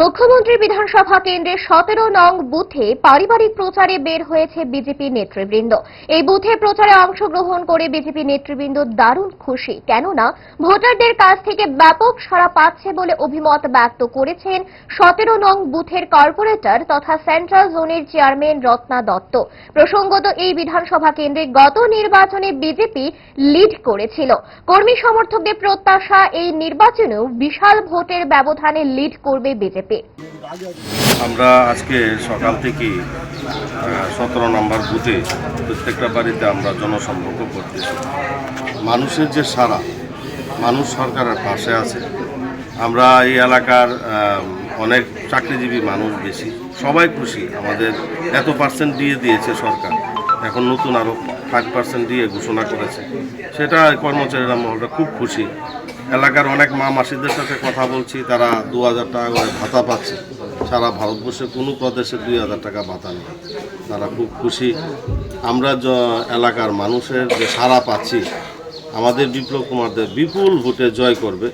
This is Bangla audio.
মুখ্যমন্ত্রী বিধানসভা কেন্দ্রের সতেরো নং বুথে পারিবারিক প্রচারে বের হয়েছে বিজেপি নেতৃবৃন্দ। এই বুথে প্রচারে অংশগ্রহণ করে বিজেপি নেতৃবৃন্দ দারুণ খুশি। কেননা, ভোটারদের কাছ থেকে ব্যাপক সাড়া পাচ্ছে বলে অভিমত ব্যক্ত করেছেন সতেরো নং বুথের কর্পোরেটর তথা সেন্ট্রাল জোনের চেয়ারম্যান রত্না দত্ত। প্রসঙ্গত, এই বিধানসভা কেন্দ্রে গত নির্বাচনে বিজেপি লিড করেছিল। কর্মী সমর্থকদের প্রত্যাশা, এই নির্বাচনেও বিশাল ভোটের ব্যবধানে লিড করবে বিজেপি। আমরা আজকে সকাল থেকে সতেরো নম্বর বুথে প্রত্যেকটা বাড়িতে আমরা জনসম্পর্ক করতেছি। মানুষের যে সারা, মানুষ সরকারের পাশে আছে। আমরা এই এলাকার অনেক চাকরিজীবী মানুষ বেশি, সবাই খুশি। আমাদের এত পার্সেন্ট দিয়ে দিয়েছে সরকার। এখন নতুন আরও ফাইভ পার্সেন্ট দিয়ে ঘোষণা করেছে। সেটা কর্মচারীরা মহলটা খুব খুশি। এলাকার অনেক মা মাসিদের সাথে কথা বলছি, তারা দু হাজার টাকা করে ভাতা পাচ্ছে। সারা ভারতবর্ষে কোনো প্রদেশে দুই হাজার টাকা ভাতা নেই। তারা খুব খুশি। আমরা এলাকার মানুষের যে সারা পাচ্ছি, আমাদের বিপ্লব কুমার দেব বিপুল ভোটে জয় করবে।